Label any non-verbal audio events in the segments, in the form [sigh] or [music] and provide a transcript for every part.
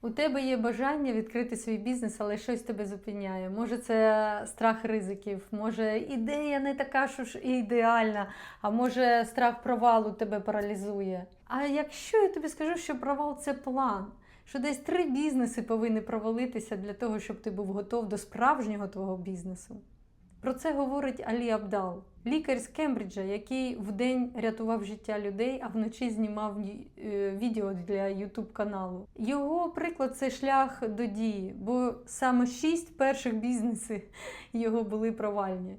У тебе є бажання відкрити свій бізнес, але щось тебе зупиняє. Може, це страх ризиків, може ідея не така, що ж і ідеальна, а може страх провалу тебе паралізує. А якщо я тобі скажу, що провал це план, що десь три бізнеси повинні провалитися для того, щоб ти був готов до справжнього твого бізнесу. Про це говорить Алі Абдал, лікар з Кембриджа, який вдень рятував життя людей, а вночі знімав е, відео для YouTube каналу. Його приклад це шлях до дії, бо саме шість перших бізнесів [laughs] його були провальні.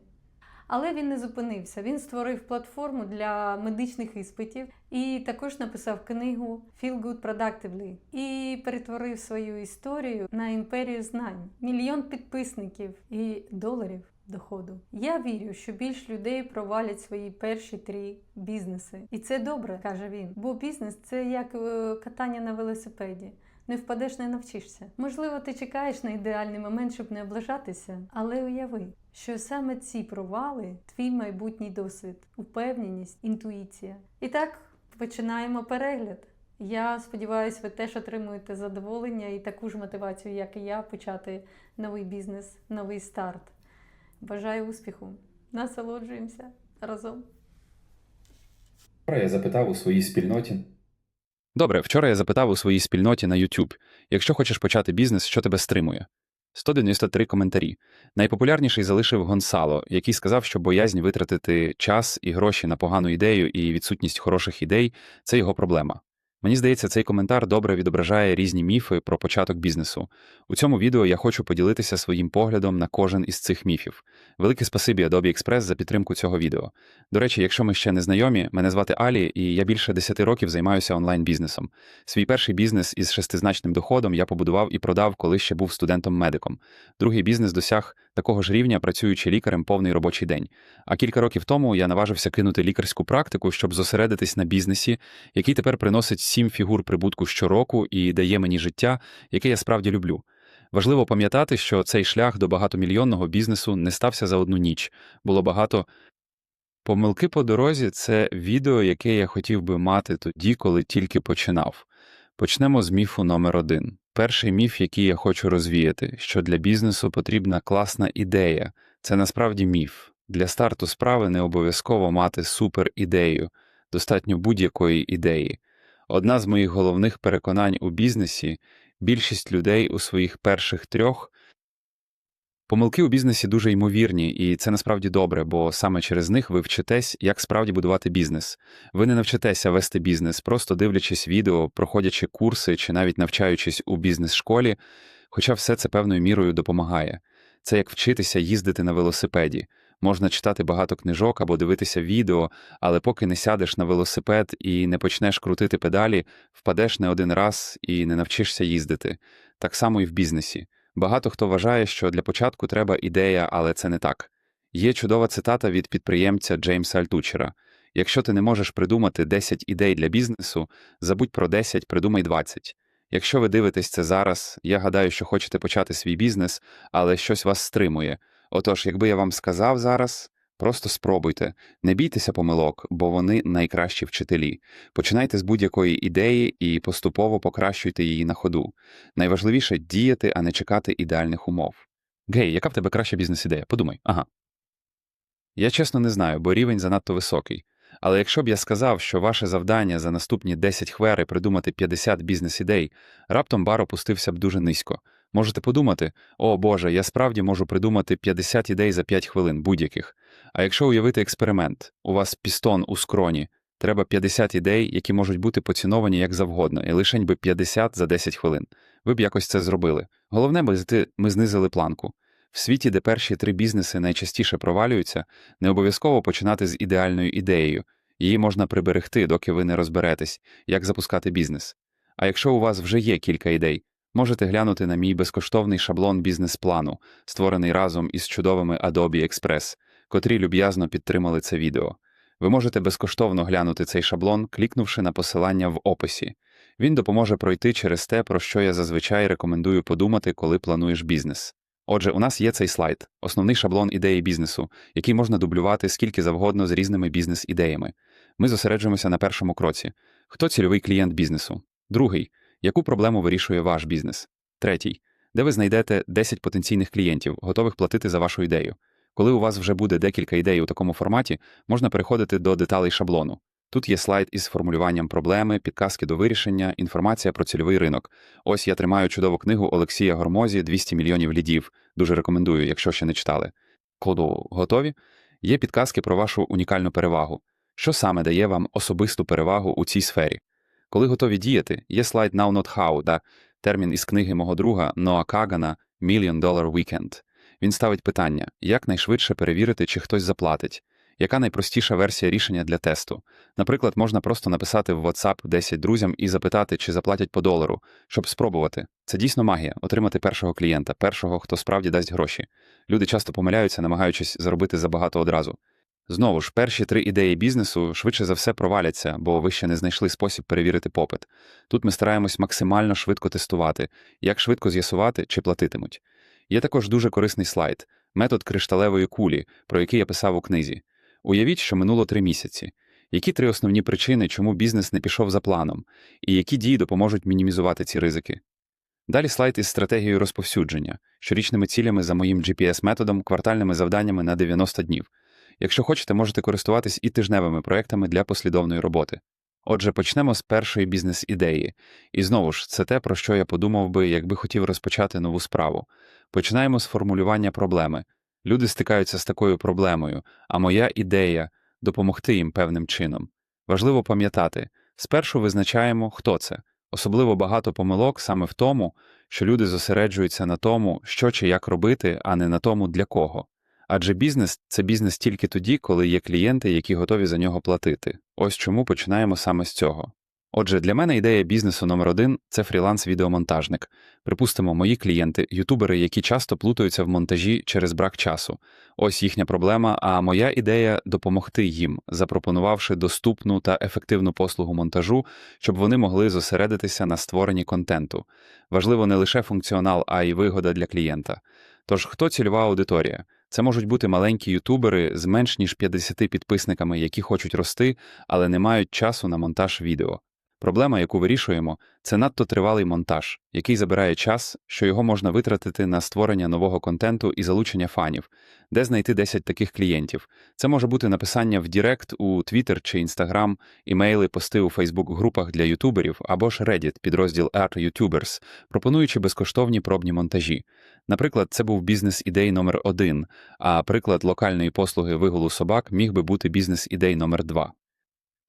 Але він не зупинився. Він створив платформу для медичних іспитів і також написав книгу Feel Good Productively і перетворив свою історію на імперію знань, мільйон підписників і доларів доходу. Я вірю, що більш людей провалять свої перші три бізнеси. І це добре, каже він. Бо бізнес це як е, катання на велосипеді. Не впадеш, не навчишся. Можливо, ти чекаєш на ідеальний момент, щоб не облажатися, але уяви, що саме ці провали твій майбутній досвід, упевненість, інтуїція. І так починаємо перегляд. Я сподіваюся, ви теж отримуєте задоволення і таку ж мотивацію, як і я, почати новий бізнес, новий старт. Бажаю успіху! Насолоджуємося разом! Вчора я запитав у своїй спільноті, Добре, вчора я запитав у своїй спільноті на YouTube, якщо хочеш почати бізнес, що тебе стримує? 193 коментарі. Найпопулярніший залишив Гонсало, який сказав, що боязнь витратити час і гроші на погану ідею і відсутність хороших ідей це його проблема. Мені здається, цей коментар добре відображає різні міфи про початок бізнесу. У цьому відео я хочу поділитися своїм поглядом на кожен із цих міфів. Велике спасибі Adobe Express за підтримку цього відео. До речі, якщо ми ще не знайомі, мене звати Алі, і я більше 10 років займаюся онлайн-бізнесом. Свій перший бізнес із шестизначним доходом я побудував і продав, коли ще був студентом-медиком. Другий бізнес досяг такого ж рівня, працюючи лікарем повний робочий день. А кілька років тому я наважився кинути лікарську практику, щоб зосередитись на бізнесі, який тепер приносить сім фігур прибутку щороку і дає мені життя, яке я справді люблю. Важливо пам'ятати, що цей шлях до багатомільйонного бізнесу не стався за одну ніч. Було багато помилки по дорозі це відео, яке я хотів би мати тоді, коли тільки починав. Почнемо з міфу номер один. Перший міф, який я хочу розвіяти, що для бізнесу потрібна класна ідея. Це насправді міф. Для старту справи не обов'язково мати супер ідею, достатньо будь-якої ідеї. Одна з моїх головних переконань у бізнесі більшість людей у своїх перших трьох. Помилки у бізнесі дуже ймовірні, і це насправді добре, бо саме через них ви вчитесь, як справді будувати бізнес. Ви не навчитеся вести бізнес, просто дивлячись відео, проходячи курси чи навіть навчаючись у бізнес-школі, хоча все це певною мірою допомагає. Це як вчитися їздити на велосипеді. Можна читати багато книжок або дивитися відео, але поки не сядеш на велосипед і не почнеш крутити педалі, впадеш не один раз і не навчишся їздити. Так само і в бізнесі. Багато хто вважає, що для початку треба ідея, але це не так. Є чудова цитата від підприємця Джеймса Альтучера: якщо ти не можеш придумати 10 ідей для бізнесу, забудь про 10, придумай 20. Якщо ви дивитесь це зараз, я гадаю, що хочете почати свій бізнес, але щось вас стримує. Отож, якби я вам сказав зараз, просто спробуйте, не бійтеся помилок, бо вони найкращі вчителі. Починайте з будь-якої ідеї і поступово покращуйте її на ходу. Найважливіше діяти, а не чекати ідеальних умов. Гей, яка в тебе краща бізнес-ідея? Подумай, ага. Я чесно не знаю, бо рівень занадто високий. Але якщо б я сказав, що ваше завдання за наступні 10 хвери придумати 50 бізнес-ідей, раптом бар опустився б дуже низько. Можете подумати, о Боже, я справді можу придумати 50 ідей за 5 хвилин будь-яких. А якщо уявити експеримент, у вас пістон у скроні, треба 50 ідей, які можуть бути поціновані як завгодно, і лишень би 50 за 10 хвилин. Ви б якось це зробили. Головне, бо ми знизили планку. В світі, де перші три бізнеси найчастіше провалюються, не обов'язково починати з ідеальною ідеєю. Її можна приберегти, доки ви не розберетесь, як запускати бізнес. А якщо у вас вже є кілька ідей, можете глянути на мій безкоштовний шаблон бізнес-плану, створений разом із чудовими Adobe Express, котрі люб'язно підтримали це відео. Ви можете безкоштовно глянути цей шаблон, клікнувши на посилання в описі. Він допоможе пройти через те, про що я зазвичай рекомендую подумати, коли плануєш бізнес. Отже, у нас є цей слайд, основний шаблон ідеї бізнесу, який можна дублювати скільки завгодно з різними бізнес-ідеями. Ми зосереджуємося на першому кроці. Хто цільовий клієнт бізнесу? Другий Яку проблему вирішує ваш бізнес? Третій. Де ви знайдете 10 потенційних клієнтів, готових платити за вашу ідею? Коли у вас вже буде декілька ідей у такому форматі, можна переходити до деталей шаблону. Тут є слайд із формулюванням проблеми, підказки до вирішення, інформація про цільовий ринок. Ось я тримаю чудову книгу Олексія Гормозі «200 мільйонів лідів. Дуже рекомендую, якщо ще не читали. Коду готові? Є підказки про вашу унікальну перевагу. Що саме дає вам особисту перевагу у цій сфері? Коли готові діяти, є слайд Now Not How, да, термін із книги мого друга Ноа Кагана «Million Dollar Weekend». Він ставить питання, як найшвидше перевірити, чи хтось заплатить, яка найпростіша версія рішення для тесту. Наприклад, можна просто написати в WhatsApp 10 друзям і запитати, чи заплатять по долару, щоб спробувати. Це дійсно магія отримати першого клієнта, першого, хто справді дасть гроші. Люди часто помиляються, намагаючись заробити забагато одразу. Знову ж, перші три ідеї бізнесу швидше за все проваляться, бо ви ще не знайшли спосіб перевірити попит. Тут ми стараємось максимально швидко тестувати, як швидко з'ясувати, чи платитимуть. Є також дуже корисний слайд метод кришталевої кулі, про який я писав у книзі. Уявіть, що минуло три місяці. Які три основні причини, чому бізнес не пішов за планом, і які дії допоможуть мінімізувати ці ризики? Далі слайд із стратегією розповсюдження, щорічними цілями за моїм GPS-методом, квартальними завданнями на 90 днів. Якщо хочете, можете користуватись і тижневими проектами для послідовної роботи. Отже, почнемо з першої бізнес-ідеї. І знову ж, це те, про що я подумав би, якби хотів розпочати нову справу. Починаємо з формулювання проблеми. Люди стикаються з такою проблемою, а моя ідея допомогти їм певним чином. Важливо пам'ятати, спершу визначаємо, хто це. Особливо багато помилок саме в тому, що люди зосереджуються на тому, що чи як робити, а не на тому, для кого. Адже бізнес це бізнес тільки тоді, коли є клієнти, які готові за нього платити. Ось чому починаємо саме з цього. Отже, для мене ідея бізнесу номер один це фріланс-відеомонтажник. Припустимо, мої клієнти, ютубери, які часто плутаються в монтажі через брак часу. Ось їхня проблема. А моя ідея допомогти їм, запропонувавши доступну та ефективну послугу монтажу, щоб вони могли зосередитися на створенні контенту. Важливо не лише функціонал, а й вигода для клієнта. Тож, хто цільова аудиторія? Це можуть бути маленькі ютубери з менш ніж 50 підписниками, які хочуть рости, але не мають часу на монтаж відео. Проблема, яку вирішуємо, це надто тривалий монтаж, який забирає час, що його можна витратити на створення нового контенту і залучення фанів, де знайти 10 таких клієнтів. Це може бути написання в Дірект у Twitter чи Instagram, імейли, пости у Facebook-групах для ютуберів або ж Reddit, підрозділ Art YouTubers, пропонуючи безкоштовні пробні монтажі. Наприклад, це був бізнес-ідей номер один, а приклад локальної послуги вигулу собак міг би бути бізнес-ідей номер два.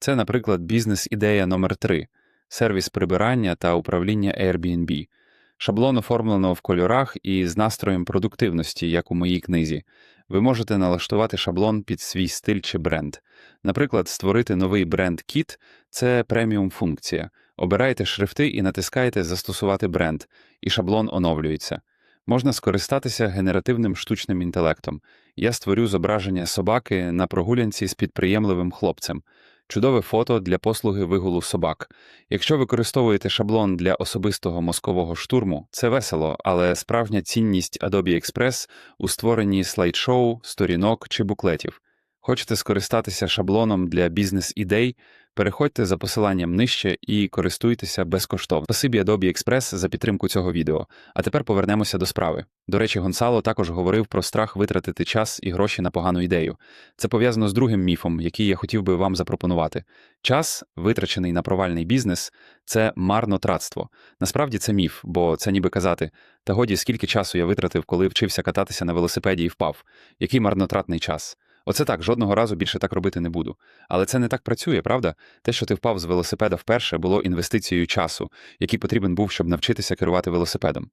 Це, наприклад, бізнес-ідея номер 3 сервіс прибирання та управління Airbnb. Шаблон оформлено в кольорах і з настроєм продуктивності, як у моїй книзі. Ви можете налаштувати шаблон під свій стиль чи бренд. Наприклад, створити новий бренд Kit – це преміум функція. Обираєте шрифти і натискаєте Застосувати бренд, і шаблон оновлюється. Можна скористатися генеративним штучним інтелектом. Я створю зображення собаки на прогулянці з підприємливим хлопцем. Чудове фото для послуги вигулу собак. Якщо використовуєте шаблон для особистого мозкового штурму, це весело, але справжня цінність Adobe Express у створенні слайд-шоу, сторінок чи буклетів. Хочете скористатися шаблоном для бізнес-ідей? Переходьте за посиланням нижче і користуйтеся безкоштовно. Спасибі Adobe Express за підтримку цього відео. А тепер повернемося до справи. До речі, Гонсало також говорив про страх витратити час і гроші на погану ідею. Це пов'язано з другим міфом, який я хотів би вам запропонувати. Час, витрачений на провальний бізнес, це марнотратство. Насправді це міф, бо це ніби казати: та годі, скільки часу я витратив, коли вчився кататися на велосипеді і впав. Який марнотратний час? Оце так, жодного разу більше так робити не буду. Але це не так працює, правда? Те, що ти впав з велосипеда вперше, було інвестицією часу, який потрібен був, щоб навчитися керувати велосипедом.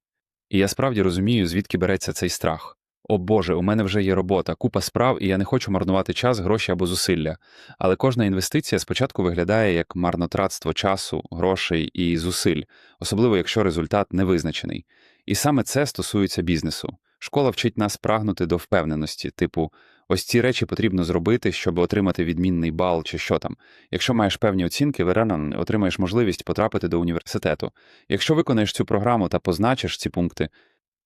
І я справді розумію, звідки береться цей страх. О Боже, у мене вже є робота, купа справ, і я не хочу марнувати час, гроші або зусилля. Але кожна інвестиція спочатку виглядає як марнотратство часу, грошей і зусиль, особливо якщо результат не визначений. І саме це стосується бізнесу. Школа вчить нас прагнути до впевненості, типу, ось ці речі потрібно зробити, щоб отримати відмінний бал чи що там. Якщо маєш певні оцінки, ви отримаєш можливість потрапити до університету. Якщо виконаєш цю програму та позначиш ці пункти,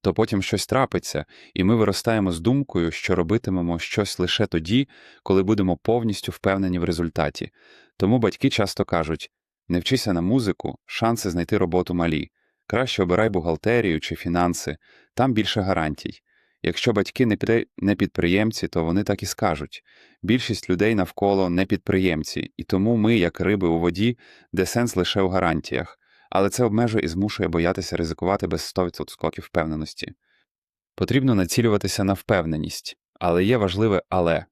то потім щось трапиться, і ми виростаємо з думкою, що робитимемо щось лише тоді, коли будемо повністю впевнені в результаті. Тому батьки часто кажуть: Не вчися на музику, шанси знайти роботу малі. Краще обирай бухгалтерію чи фінанси, там більше гарантій. Якщо батьки не піде- не підприємці, то вони так і скажуть. Більшість людей навколо не підприємці, і тому ми, як риби у воді, де сенс лише у гарантіях. Але це обмежує і змушує боятися ризикувати без 100% впевненості. Потрібно націлюватися на впевненість, але є важливе але.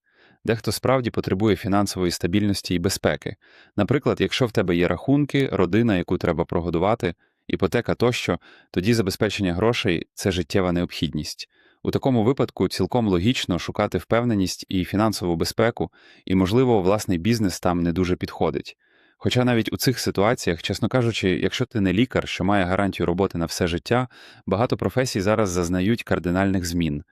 Дехто справді потребує фінансової стабільності і безпеки. Наприклад, якщо в тебе є рахунки, родина, яку треба прогодувати, іпотека тощо, тоді забезпечення грошей це життєва необхідність. У такому випадку цілком логічно шукати впевненість і фінансову безпеку, і, можливо, власний бізнес там не дуже підходить. Хоча навіть у цих ситуаціях, чесно кажучи, якщо ти не лікар, що має гарантію роботи на все життя, багато професій зараз зазнають кардинальних змін.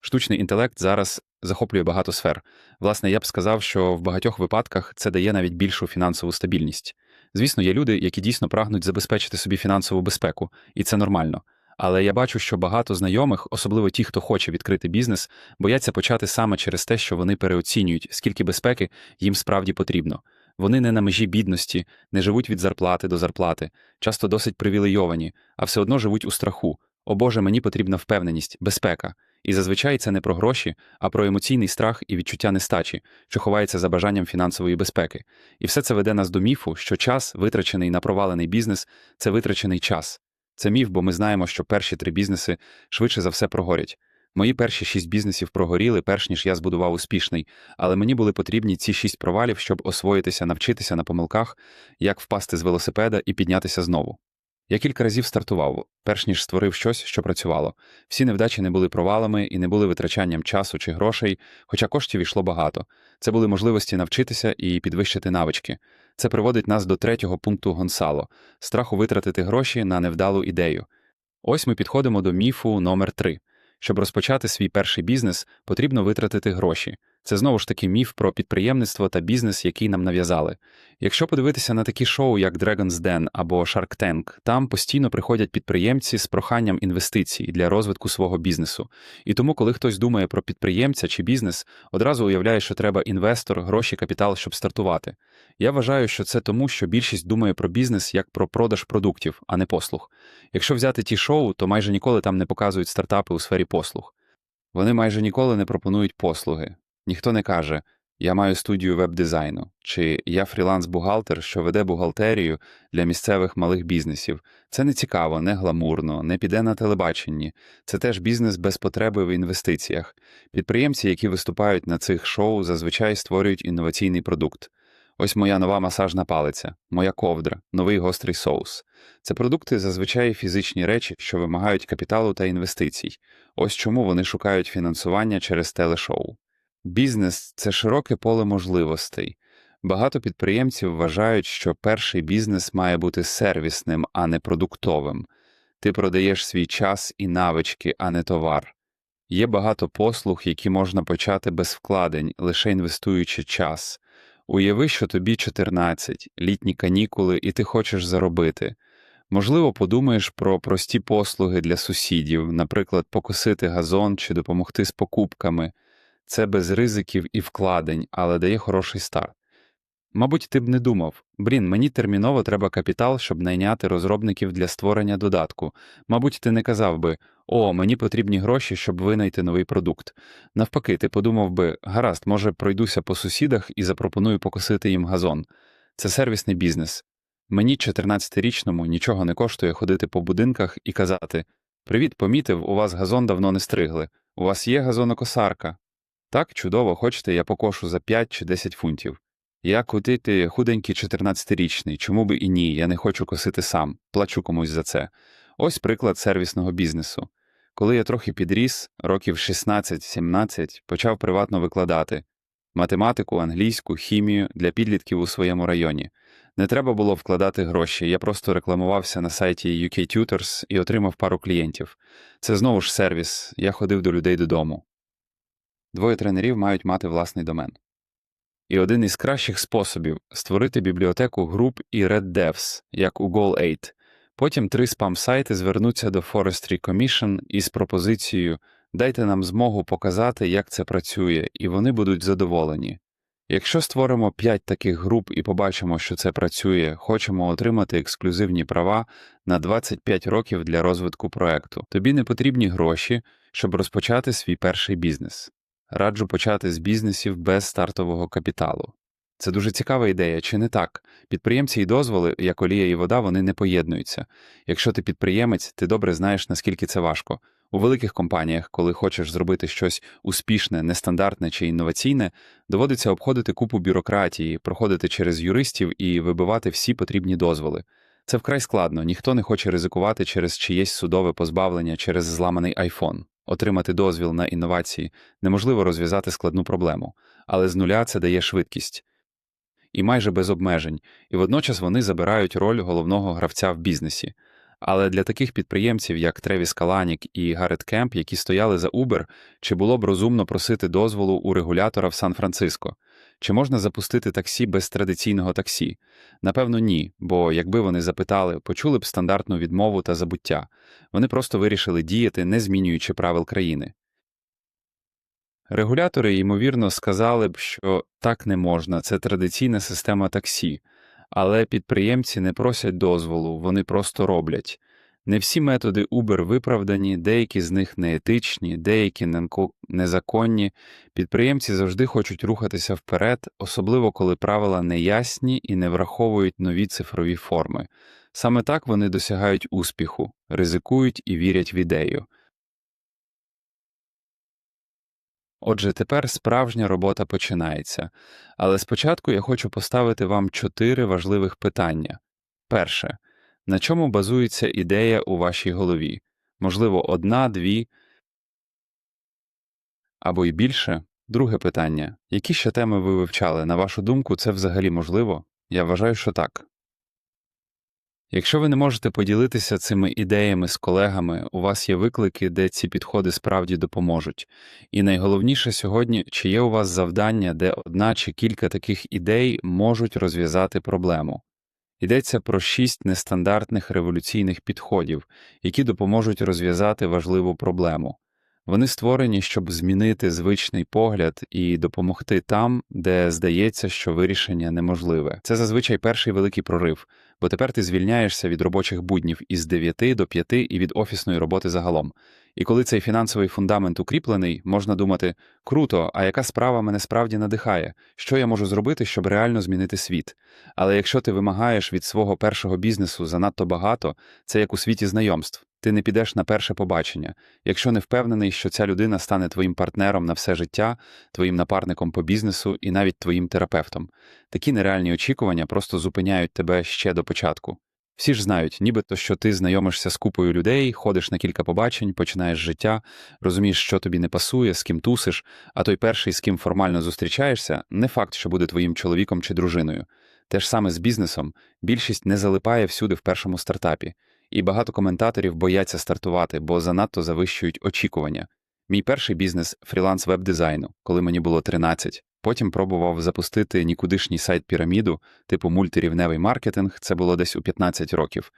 Штучний інтелект зараз захоплює багато сфер. Власне, я б сказав, що в багатьох випадках це дає навіть більшу фінансову стабільність. Звісно, є люди, які дійсно прагнуть забезпечити собі фінансову безпеку, і це нормально. Але я бачу, що багато знайомих, особливо ті, хто хоче відкрити бізнес, бояться почати саме через те, що вони переоцінюють, скільки безпеки їм справді потрібно. Вони не на межі бідності, не живуть від зарплати до зарплати, часто досить привілейовані, а все одно живуть у страху. О Боже, мені потрібна впевненість, безпека. І зазвичай це не про гроші, а про емоційний страх і відчуття нестачі, що ховається за бажанням фінансової безпеки. І все це веде нас до міфу, що час, витрачений на провалений бізнес, це витрачений час. Це міф, бо ми знаємо, що перші три бізнеси швидше за все прогорять. Мої перші шість бізнесів прогоріли, перш ніж я збудував успішний, але мені були потрібні ці шість провалів, щоб освоїтися, навчитися на помилках, як впасти з велосипеда і піднятися знову. Я кілька разів стартував, перш ніж створив щось, що працювало. Всі невдачі не були провалами і не були витрачанням часу чи грошей, хоча коштів йшло багато. Це були можливості навчитися і підвищити навички. Це приводить нас до третього пункту Гонсало страху витратити гроші на невдалу ідею. Ось ми підходимо до міфу номер 3 Щоб розпочати свій перший бізнес, потрібно витратити гроші. Це знову ж таки міф про підприємництво та бізнес, який нам нав'язали. Якщо подивитися на такі шоу, як Dragon's Den або Shark Tank, там постійно приходять підприємці з проханням інвестицій для розвитку свого бізнесу. І тому, коли хтось думає про підприємця чи бізнес, одразу уявляє, що треба інвестор, гроші, капітал, щоб стартувати. Я вважаю, що це тому, що більшість думає про бізнес як про продаж продуктів, а не послуг. Якщо взяти ті шоу, то майже ніколи там не показують стартапи у сфері послуг. Вони майже ніколи не пропонують послуги. Ніхто не каже Я маю студію веб-дизайну чи я фріланс-бухгалтер, що веде бухгалтерію для місцевих малих бізнесів. Це не цікаво, не гламурно, не піде на телебаченні. Це теж бізнес без потреби в інвестиціях. Підприємці, які виступають на цих шоу, зазвичай створюють інноваційний продукт. Ось моя нова масажна палиця, моя ковдра, новий гострий соус. Це продукти зазвичай фізичні речі, що вимагають капіталу та інвестицій. Ось чому вони шукають фінансування через телешоу. Бізнес це широке поле можливостей. Багато підприємців вважають, що перший бізнес має бути сервісним, а не продуктовим. Ти продаєш свій час і навички, а не товар. Є багато послуг, які можна почати без вкладень, лише інвестуючи час. Уяви, що тобі 14, літні канікули, і ти хочеш заробити. Можливо, подумаєш про прості послуги для сусідів, наприклад, покосити газон чи допомогти з покупками. Це без ризиків і вкладень, але дає хороший старт. Мабуть, ти б не думав Брін, мені терміново треба капітал, щоб найняти розробників для створення додатку. Мабуть, ти не казав би О, мені потрібні гроші, щоб винайти новий продукт. Навпаки, ти подумав би гаразд, може, пройдуся по сусідах і запропоную покосити їм газон. Це сервісний бізнес. Мені, 14-річному, нічого не коштує ходити по будинках і казати Привіт, помітив, у вас газон давно не стригли. У вас є газонокосарка. Так, чудово, хочете, я покошу за 5 чи 10 фунтів. Я кутити худенький 14-річний, чому би і ні, я не хочу косити сам, плачу комусь за це. Ось приклад сервісного бізнесу. Коли я трохи підріс, років 16-17, почав приватно викладати математику, англійську, хімію для підлітків у своєму районі. Не треба було вкладати гроші, я просто рекламувався на сайті UK Tutors і отримав пару клієнтів. Це знову ж сервіс, я ходив до людей додому. Двоє тренерів мають мати власний домен. І один із кращих способів створити бібліотеку груп і Red Devs, як у Goal8. Потім три спам-сайти звернуться до Forestry Commission із пропозицією «Дайте нам змогу показати, як це працює, і вони будуть задоволені». Якщо створимо 5 таких груп і побачимо, що це працює, хочемо отримати ексклюзивні права на 25 років для розвитку проекту. Тобі не потрібні гроші, щоб розпочати свій перший бізнес. Раджу почати з бізнесів без стартового капіталу. Це дуже цікава ідея, чи не так? Підприємці і дозволи, як олія і вода, вони не поєднуються. Якщо ти підприємець, ти добре знаєш, наскільки це важко. У великих компаніях, коли хочеш зробити щось успішне, нестандартне чи інноваційне, доводиться обходити купу бюрократії, проходити через юристів і вибивати всі потрібні дозволи. Це вкрай складно, ніхто не хоче ризикувати через чиєсь судове позбавлення через зламаний айфон. Отримати дозвіл на інновації неможливо розв'язати складну проблему, але з нуля це дає швидкість. І майже без обмежень, і водночас вони забирають роль головного гравця в бізнесі. Але для таких підприємців, як Тревіс Каланік і Гаррет Кемп, які стояли за Uber, чи було б розумно просити дозволу у регулятора в Сан-Франциско? Чи можна запустити таксі без традиційного таксі? Напевно, ні, бо якби вони запитали, почули б стандартну відмову та забуття. Вони просто вирішили діяти, не змінюючи правил країни. Регулятори, ймовірно, сказали б, що так не можна, це традиційна система таксі, але підприємці не просять дозволу, вони просто роблять. Не всі методи Uber виправдані, деякі з них неетичні, деякі незаконні. Підприємці завжди хочуть рухатися вперед, особливо коли правила неясні і не враховують нові цифрові форми. Саме так вони досягають успіху, ризикують і вірять в ідею. Отже, тепер справжня робота починається. Але спочатку я хочу поставити вам чотири важливих питання. Перше. На чому базується ідея у вашій голові? Можливо, одна, дві або й більше? Друге питання. Які ще теми ви вивчали? На вашу думку, це взагалі можливо? Я вважаю, що так. Якщо ви не можете поділитися цими ідеями з колегами, у вас є виклики, де ці підходи справді допоможуть. І найголовніше сьогодні, чи є у вас завдання, де одна чи кілька таких ідей можуть розв'язати проблему. Йдеться про шість нестандартних революційних підходів, які допоможуть розв'язати важливу проблему. Вони створені, щоб змінити звичний погляд і допомогти там, де здається, що вирішення неможливе. Це зазвичай перший великий прорив, бо тепер ти звільняєшся від робочих буднів із 9 до 5 і від офісної роботи загалом. І коли цей фінансовий фундамент укріплений, можна думати: круто, а яка справа мене справді надихає? Що я можу зробити, щоб реально змінити світ? Але якщо ти вимагаєш від свого першого бізнесу занадто багато, це як у світі знайомств. Ти не підеш на перше побачення. Якщо не впевнений, що ця людина стане твоїм партнером на все життя, твоїм напарником по бізнесу і навіть твоїм терапевтом. Такі нереальні очікування просто зупиняють тебе ще до початку. Всі ж знають, нібито що ти знайомишся з купою людей, ходиш на кілька побачень, починаєш життя, розумієш, що тобі не пасує, з ким тусиш, а той перший, з ким формально зустрічаєшся, не факт, що буде твоїм чоловіком чи дружиною. Те ж саме з бізнесом, більшість не залипає всюди в першому стартапі, і багато коментаторів бояться стартувати, бо занадто завищують очікування. Мій перший бізнес фріланс веб-дизайну, коли мені було 13. Потім пробував запустити нікудишній сайт піраміду, типу мультирівневий маркетинг, це було десь у 15 років.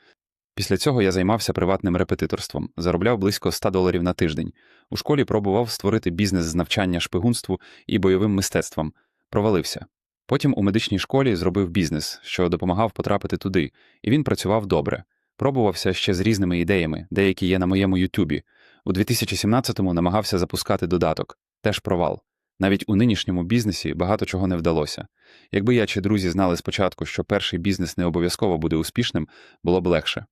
Після цього я займався приватним репетиторством, заробляв близько 100 доларів на тиждень. У школі пробував створити бізнес з навчання шпигунству і бойовим мистецтвом. Провалився. Потім у медичній школі зробив бізнес, що допомагав потрапити туди, і він працював добре. Пробувався ще з різними ідеями, деякі є на моєму Ютубі. У 2017-му намагався запускати додаток, теж провал. Навіть у нинішньому бізнесі багато чого не вдалося. Якби я чи друзі знали спочатку, що перший бізнес не обов'язково буде успішним, було б легше.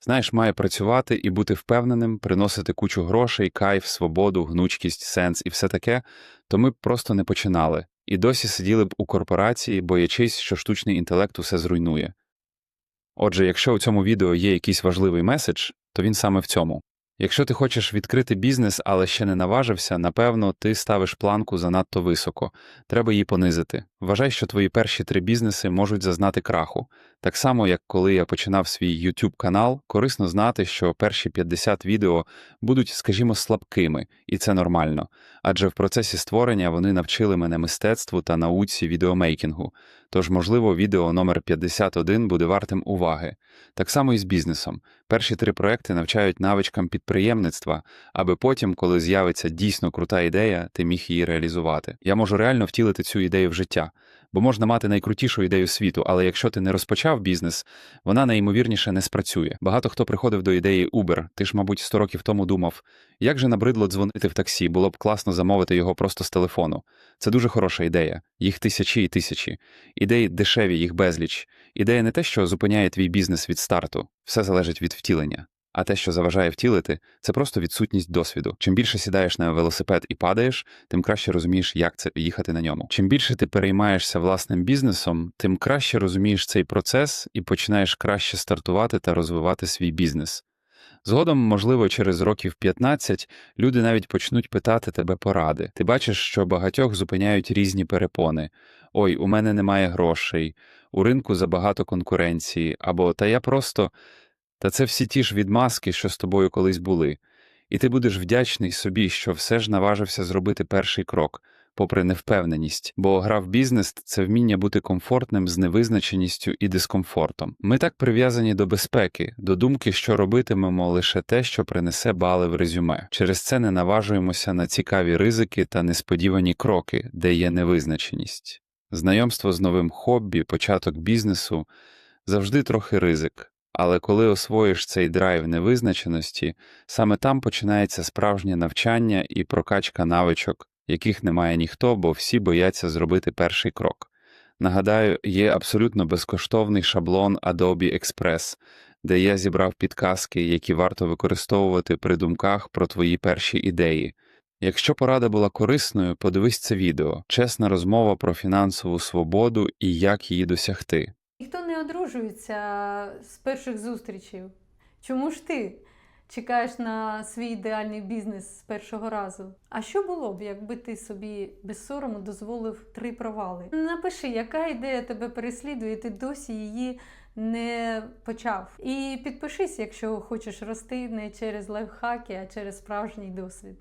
Знаєш, має працювати і бути впевненим, приносити кучу грошей, кайф, свободу, гнучкість, сенс і все таке, то ми б просто не починали і досі сиділи б у корпорації, боячись, що штучний інтелект усе зруйнує. Отже, якщо у цьому відео є якийсь важливий меседж, то він саме в цьому. Якщо ти хочеш відкрити бізнес, але ще не наважився, напевно, ти ставиш планку занадто високо. Треба її понизити. Вважай, що твої перші три бізнеси можуть зазнати краху. Так само, як коли я починав свій YouTube канал, корисно знати, що перші 50 відео будуть, скажімо, слабкими, і це нормально. Адже в процесі створення вони навчили мене мистецтву та науці відеомейкінгу. Тож, можливо, відео номер 51 буде вартим уваги. Так само і з бізнесом. Перші три проекти навчають навичкам підприємництва, аби потім, коли з'явиться дійсно крута ідея, ти міг її реалізувати. Я можу реально втілити цю ідею в життя. Бо можна мати найкрутішу ідею світу, але якщо ти не розпочав бізнес, вона найімовірніше не спрацює. Багато хто приходив до ідеї Uber. Ти ж, мабуть, 100 років тому думав, як же набридло дзвонити в таксі, було б класно замовити його просто з телефону. Це дуже хороша ідея. Їх тисячі і тисячі. Ідеї дешеві, їх безліч. Ідея не те, що зупиняє твій бізнес від старту, все залежить від втілення. А те, що заважає втілити, це просто відсутність досвіду. Чим більше сідаєш на велосипед і падаєш, тим краще розумієш, як це їхати на ньому. Чим більше ти переймаєшся власним бізнесом, тим краще розумієш цей процес і починаєш краще стартувати та розвивати свій бізнес. Згодом, можливо, через років 15 люди навіть почнуть питати тебе поради. Ти бачиш, що багатьох зупиняють різні перепони. Ой, у мене немає грошей, у ринку забагато конкуренції, або та я просто. Та це всі ті ж відмазки, що з тобою колись були. І ти будеш вдячний собі, що все ж наважився зробити перший крок, попри невпевненість, бо гра в бізнес це вміння бути комфортним з невизначеністю і дискомфортом. Ми так прив'язані до безпеки, до думки, що робитимемо лише те, що принесе бали в резюме. Через це не наважуємося на цікаві ризики та несподівані кроки, де є невизначеність. Знайомство з новим хобі, початок бізнесу завжди трохи ризик. Але коли освоїш цей драйв невизначеності, саме там починається справжнє навчання і прокачка навичок, яких немає ніхто, бо всі бояться зробити перший крок. Нагадаю, є абсолютно безкоштовний шаблон Adobe Express, де я зібрав підказки, які варто використовувати при думках про твої перші ідеї. Якщо порада була корисною, подивись це відео чесна розмова про фінансову свободу і як її досягти. Ніхто з перших зустрічей. Чому ж ти чекаєш на свій ідеальний бізнес з першого разу? А що було б, якби ти собі без сорому дозволив три провали? Напиши, яка ідея тебе переслідує, і ти досі її не почав. І підпишись, якщо хочеш рости не через лайфхаки, а через справжній досвід.